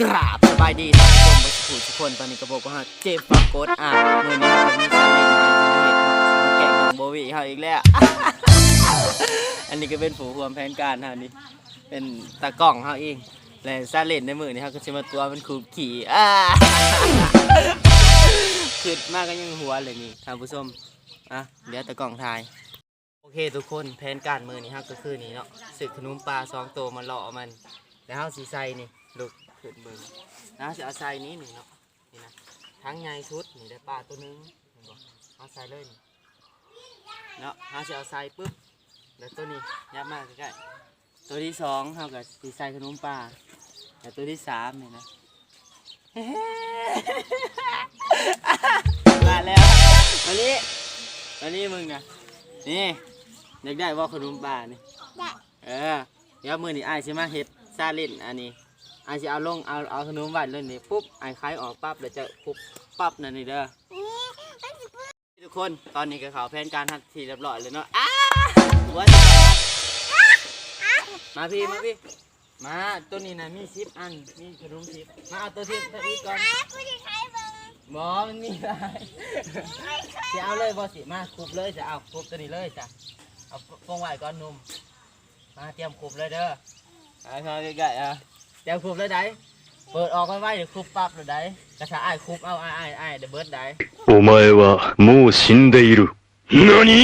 กราบสบายดีทุกคนตอนนี้ก็บอกว่าเจ็บปากกดอะมือนี้เรามีสาเหตุมาเหตุมาแกงน้องโบวี่เขาอีกแล้ว อันนี้ก็เป็นผู้ร่วมแผนการฮานี่เป็นตากล้องเฮาเองและซาเลนในมือนี่เฮาก็สิมาตัวมันคูขี่อ่าขึ้นมากก็ยังหัวเลยนี่ท่านผู้ชมอะเดี๋ยวตากล้องถ่ายโอเคทุกคนแผนการมือนี่ครับก็คือนี่เนาะสึกขนมปลาสองตัวมาหล่อมัน แล้วเอาสีใส่นี่ลูก ขึ้นเบิ่งแล้วจะเอาใส่นี้นี่เนาะนี่นะทั้งใหญ่ชุดนี่ได้ปลาตัวหนึงเห็นบ่เอาใส่เลยนี่เนาะเอาจะเอาใส่ปุ๊บแล้วตัวนี้ยับมาใกล้ๆตัวที่สองเท่ากับสีใส่ขนมปลาแล้วตัวที่สามนี่นะมาแล้วอันนี้อันนี้มึงนะนี่อยากได้ว่าขนมปลานี่ได้เออเดี๋ยวมือนี่ไอ้ายสิมาเฮ็ดซาเล่นอันนี้ ไอ้ายสิเอาลงเอาเอาขนมหวานเลยนี่ปุ๊บไอ้ายคล้ายออกปั๊บแล้วจะปุ๊บปั๊บนั่นนี่เด้อนี่มันสิเพิ่นทุกคนตอนนี้ก็เขาแผนการทัดทีเรียบร้อยเลยเนาะอ้าหัวจะมาพี่มาพี่มาตัวนี้นะมีชิปอันมีขนมชิปมาเอาตัวที่ตัวนี้ก่อนขายผู้ที่ขายเบิ่งหมอมันมีอะไรจะเอาเลยบอสิมาคุบเลยจะเอาคุบตัวนี้เลยจ้ะเอาฟงไหวก่อนหนุ่มมาเตรียมคุบเลยเด้อเอาเข้าใกล้ๆอะ เดี๋ยวคุบเลยได้เปิดออกไว้ไว้เดี๋ยวคุบปั๊บเลยได้กระชาไอ้คุบเอาไอ้ไอ้ไอ้เดี๋ยวเบิร์ดได้โอ้ไม่ว่ามูชินเดอิรุนานิ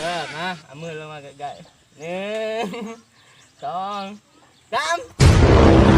เออมาเอามือลงมาใกล้ๆหนึ่งสองสาม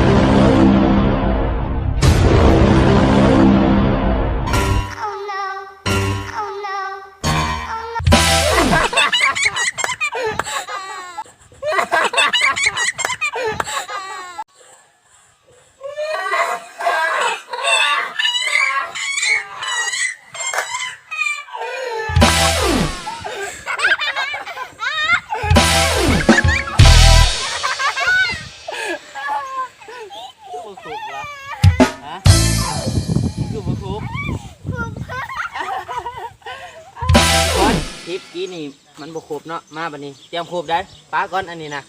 นี่มันบกครบเนาะมาบันนี้เตรียมครบได้ป้าก่อนอันนี้นะ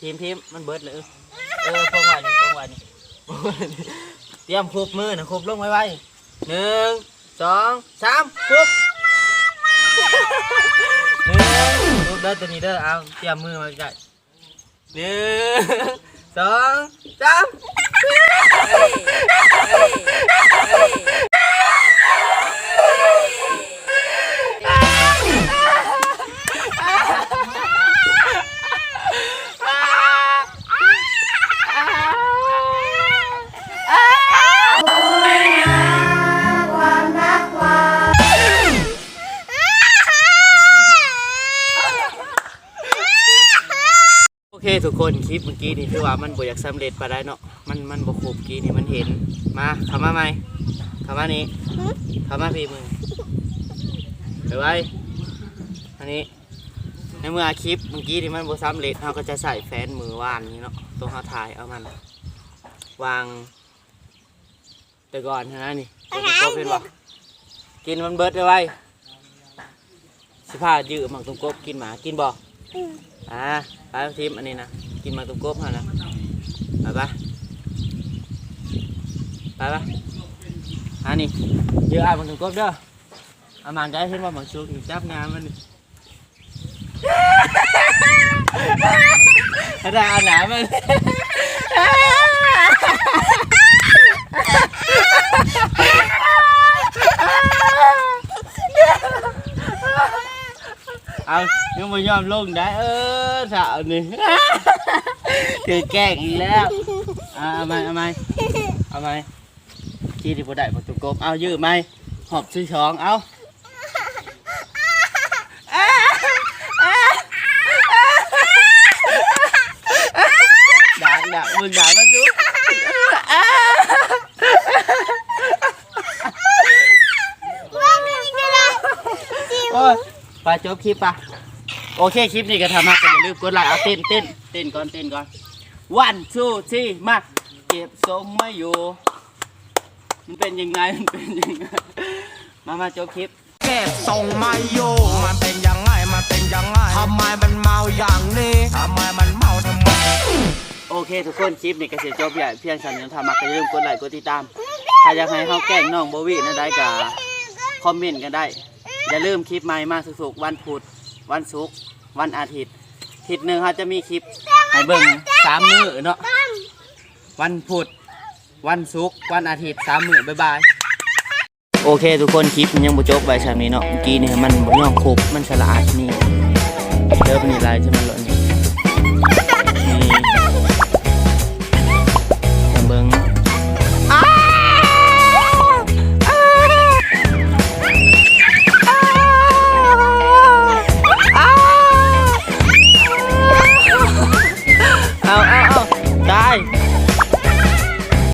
ทีมทีมมันเบิดเลยเออเออพงไว้นี่พงไว้นี่พงไว้นี่เตรียมครบมือนะครบลงไว้ไว้หนึ่งสองสามครบหนึ่งครบเด้อตัวนี้เด้อเอาเตรียมมือมาใกล้หนึ่งสองสามโอ เคทุกคนคลิปเมื่อกี้นี่คือว่ามันบ่อยากสำเร็จไปได้เนาะมันมันบ่ครบกี้นี่มันเห็นมาเข้ามาไหมเข้ามานี่เข้ามาพี่มึงไปไว้อันนี้ในเมื่อคลิปเมื่อกี้นี่มันบ่สำเร็จเราก็จะใส่แฟนมือว่านนี้เนาะตรงเขาถ่ายเอามัน วางแต่ก่อนนะนี่ตัวนี้ก็เป็นบ่กินมันเบิดไปไว้สิพายื้อหมักตุ้มกบกินหมากินบ่ อืมอ่าไปทีมอันนี้นะกินหมักตุ้มกบฮะนะไปปะไปปะอันนี้ยื้ออ่านหมักตุ้มกบเด้อเอามันได้เห็นว่าหมักชุกนี่จับงานมันนี่เอาได้เอาหนามัน เอายังไม่ยอมลงได้เออสาวนี่ถือแกล้งอีกแล้วเอาเอาไหมเอาไหมเอาไหมที่ที่บ่ได้ประตูกบเอายืดไหมหอบซื้อช้องเอาด่าด่ามึงด่ามันดู ว่ามีก็ได้จิม โอ้ยไป จบคลิปปะโอเคคลิปนี้ก็ทำมาก็อย่าลืมกดไลค์เอาเต้นเต้นเต้นก่อนเต้นก่อนวันทูที่มาเก็บทรงไม่อยู่ มันเป็นยังไงมันเป็นยังไงมามาจบคลิป เก็บทรงไม่อยู่มันเป็นยังไงมันเป็นยังไงทำไมมันเมาอย่างนี้ทำไมมันเมาทำไมโอเคทุกคนคลิปนี้ก็เสียจบใหญ่เพียงสันยังทำมาก็อย่าลืมกดไลค์กดติดตามถ้าอยากให้เฮาแกล้งน้องโบวี่นะได้ก็คอมเมนต์กันได้ อย่าลืมคลิปใหม่มาสุกๆวันพุธวันศุกร์วันอาทิตย์อาทิตย์หนึ่งเขาจะมีคลิปให้เบิ่งสามมื้อเนาะวันพุธวันศุกร์วันอาทิตย์สามมื้อบ๊ายบายโอเค ทุกคนคลิปมันยังบ่จบไว้ชามนี้เนาะเมื่อกี้นี่มันบ่ยอมครบมันฉลาดนี่เริ่มนี่ลายใช่ไหมล่ะ